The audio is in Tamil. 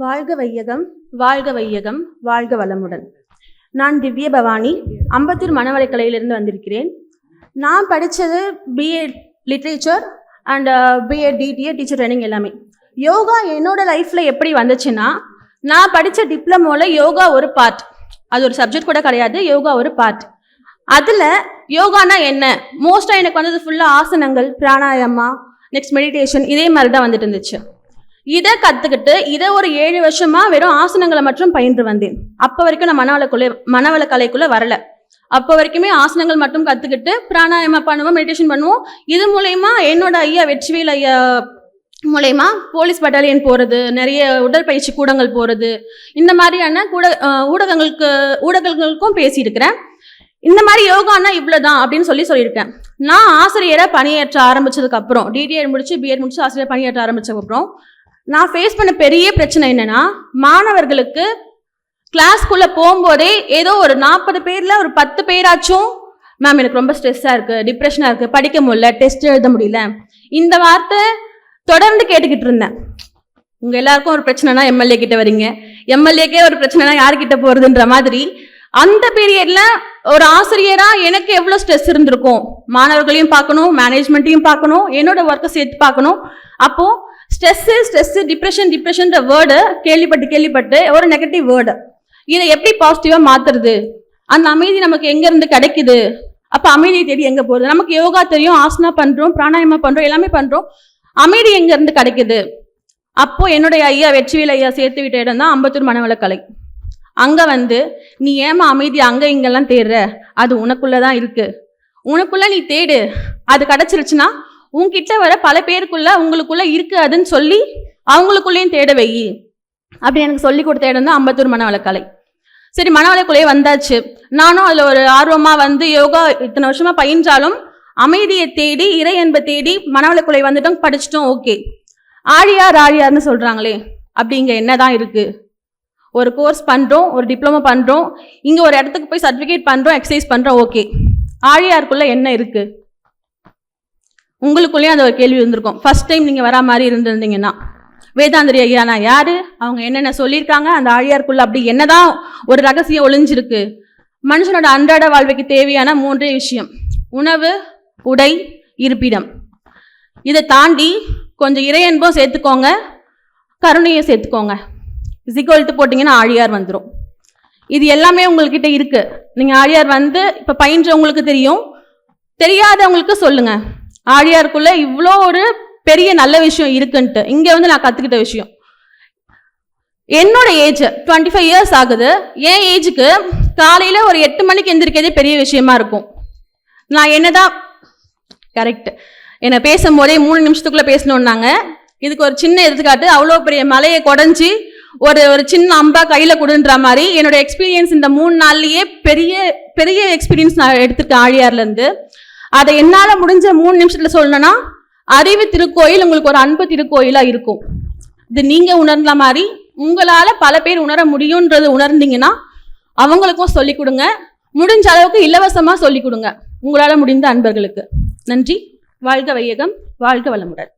வாழ்க வையகம் வாழ்க வையகம் வாழ்க வளமுடன். நான் திவ்ய பவானி அம்பத்தூர் மனவளைக்கலையிலிருந்து வந்திருக்கிறேன். நான் படித்தது BA literature and BA DTA teacher training எல்லாமே. யோகா என்னோட லைஃப்பில் எப்படி வந்துச்சுன்னா நான் படித்த டிப்ளமோவில் யோகா ஒரு பார்ட் அது ஒரு சப்ஜெக்ட் கூட கிடையாது யோகா ஒரு பார்ட் அதில் யோகானா என்ன? மோஸ்ட்டாக எனக்கு வந்தது ஃபுல்லாக ஆசனங்கள் பிராணாயாமா நெக்ஸ்ட் மெடிடேஷன் இதே மாதிரி தான் வந்துட்டு இருந்துச்சு. இதை கற்றுக்கிட்டு இதை ஒரு ஏழு வருஷமா வெறும் ஆசனங்களை மட்டும் பயின்று வந்தேன். அப்போ வரைக்கும் நான் மனவளக்குள்ளே மனவள கலைக்குள்ளே வரல. அப்போ வரைக்குமே ஆசனங்கள் மட்டும் கற்றுக்கிட்டு பிராணாயாமம் பண்ணுவோம் மெடிடேஷன் பண்ணுவோம். இது மூலயமா என்னோட ஐயா வெற்றிவேல் ஐயா மூலயமா போலீஸ் பட்டாலியன் போகிறது நிறைய உடற்பயிற்சி கூடங்கள் போகிறது இந்த மாதிரியான கூட ஊடகங்களுக்கு ஊடகங்களுக்கும் பேசியிருக்கிறேன். இந்த மாதிரி யோகானா இவ்வளோதான் அப்படின்னு சொல்லி சொல்லியிருக்கேன். நான் ஆசிரியரை பணியாற்ற ஆரம்பிச்சதுக்கப்புறம் அப்புறம் முடிச்சு பிஎட் முடிச்சு ஆசிரியர் பணியாற்ற ஆரம்பிச்சதுக்கப்புறம் நான் ஃபேஸ் பண்ண பெரிய பிரச்சனை என்னன்னா மாணவர்களுக்கு கிளாஸ்க்குள்ளே போகும்போதே ஏதோ ஒரு நாற்பது பேரில் ஒரு பத்து பேராச்சும் மேம் எனக்கு ரொம்ப ஸ்ட்ரெஸ்ஸாக இருக்குது டிப்ரெஷனாக இருக்குது படிக்க முடியல டெஸ்ட் எழுத முடியல. இந்த வார்த்தை தொடர்ந்து கேட்டுக்கிட்டு இருந்தேன். உங்கள் எல்லாருக்கும் ஒரு பிரச்சனைனா எம்எல்ஏ கிட்ட வரீங்க. எம்எல்ஏக்கே ஒரு பிரச்சனைனா யார்கிட்ட போகிறதுன்ற மாதிரி அந்த பீரியட்ல ஒரு ஆசிரியரா எனக்கு எவ்வளோ ஸ்ட்ரெஸ் இருந்திருக்கும்? மாணவர்களையும் பார்க்கணும் மேனேஜ்மெண்ட்டையும் பார்க்கணும் என்னோட ஒர்க்கை சேர்த்து பார்க்கணும். அப்போது ஸ்ட்ரெஸ்ஸு ஸ்ட்ரெஸ்ஸு டிப்ரெஷன் டிப்ரெஷன்ற வேர்டு கேள்விப்பட்டு கேள்விப்பட்டு ஒரு நெகட்டிவ் வேர்டு இதை எப்படி பாசிட்டிவாக மாற்றுறது அந்த அமைதி நமக்கு எங்கேருந்து கிடைக்குது? அப்போ அமைதியை தேடி எங்கே போகுது நமக்கு யோகா தெரியும் ஆசனா பண்ணுறோம் பிராணாயமா பண்ணுறோம் எல்லாமே பண்ணுறோம் அமைதி எங்கேருந்து கிடைக்குது? அப்போது என்னுடைய ஐயா வெற்றிவேல் ஐயா சேர்த்து விட்ட இடம் தான் அம்பத்தூர் மனவளக்கலை. அங்கே வந்து நீ ஏமா அமைதி அங்கே இங்கெல்லாம் தேடுற? அது உனக்குள்ளே தான் இருக்குது உனக்குள்ளே நீ தேடு. அது கிடைச்சிருச்சுன்னா உன்கிட்ட வர பல பேருக்குள்ள உங்களுக்குள்ள இருக்காதுன்னு சொல்லி அவங்களுக்குள்ளேயும் தேட வை. அப்படி எனக்கு சொல்லி கொடுத்த இடம் தான் அம்பத்தூர் மனவளக்கலை சரி மனவளக்குள்ளேயே வந்தாச்சு. நானும் அதில் ஒரு ஆர்வமாக வந்து யோகா இத்தனை வருஷமா பயின்றாலும் அமைதியை தேடி இறை அன்பை தேடி மனவளக்குலை வந்துட்டோம் படிச்சிட்டோம் ஓகே. ஆழியார் ஆழியார்னு சொல்றாங்களே அப்படி இங்க என்னதான் இருக்கு? ஒரு கோர்ஸ் பண்றோம் ஒரு டிப்ளமோ பண்றோம் இங்க ஒரு இடத்துக்கு போய் சர்டிபிகேட் பண்றோம் எக்ஸசைஸ் பண்றோம் ஓகே. ஆழியாருக்குள்ள என்ன இருக்கு? உங்களுக்குள்ளேயே அந்த ஒரு கேள்வி இருந்திருக்கும். ஃபர்ஸ்ட் டைம் நீங்கள் வரா மாதிரி இருந்திருந்தீங்கன்னா. வேதாந்திரி நான் யாரு? அவங்க என்னென்ன சொல்லியிருக்காங்க? அந்த ஆழியாருக்குள்ள அப்படி என்னதான் ஒரு ரகசியம் ஒளிஞ்சிருக்கு? மனுஷனோட அன்றாட வாழ்வைக்கு தேவையான மூன்றே விஷயம். உணவு உடை இருப்பிடம். இதை தாண்டி கொஞ்சம் இறையன்பும் சேர்த்துக்கோங்க. கருணையும் சேர்த்துக்கோங்க. இசிகோல்ட்டு போட்டிங்கன்னா ஆழியார் வந்துடும் இது எல்லாமே உங்கள்கிட்ட இருக்குது நீங்கள் ஆழியார் வந்து இப்போ பயின்றவங்களுக்கு தெரியும். தெரியாதவங்களுக்கு சொல்லுங்கள் ஆழியாருக்குள்ள இவ்வளோ ஒரு பெரிய நல்ல விஷயம் இருக்குன்ட்டு. இங்கே வந்து நான் கற்றுக்கிட்ட விஷயம். என்னோட ஏஜ் டுவெண்ட்டி ஃபைவ் இயர்ஸ் ஆகுது. என் ஏஜுக்கு காலையில் ஒரு எட்டு மணிக்கு எந்திரிக்கிறதே பெரிய விஷயமா இருக்கும். நான் என்னதான் கரெக்ட் என்னை பேசும்போதே மூணு நிமிஷத்துக்குள்ளே பேசணுன்னாங்க இதுக்கு ஒரு சின்ன எடுத்துக்காட்டு அவ்வளோ பெரிய மலையை குடஞ்சி ஒரு ஒரு சின்ன அம்பா கையில் கொடுன்ற மாதிரி என்னோட எக்ஸ்பீரியன்ஸ் இந்த மூணு நாள்லேயே பெரிய பெரிய எக்ஸ்பீரியன்ஸ் நான் எடுத்துருக்கேன் ஆழியார்லேருந்து அதை என்னால முடிஞ்ச மூணு நிமிஷத்துல சொல்லணும்னா அறிவு திருக்கோயில் உங்களுக்கு ஒரு அன்பு திருக்கோயிலா இருக்கும். இது நீங்க உணர்ந்த மாதிரி உங்களால பல பேர் உணர முடியும்ன்றது உணர்ந்தீங்கன்னா அவங்களுக்கும் சொல்லிக் கொடுங்க. முடிஞ்ச அளவுக்கு இலவசமா சொல்லிக் கொடுங்க. உங்களால முடிந்த அன்பர்களுக்கு. நன்றி. வாழ்க வையகம். வாழ்க வளமுடன்.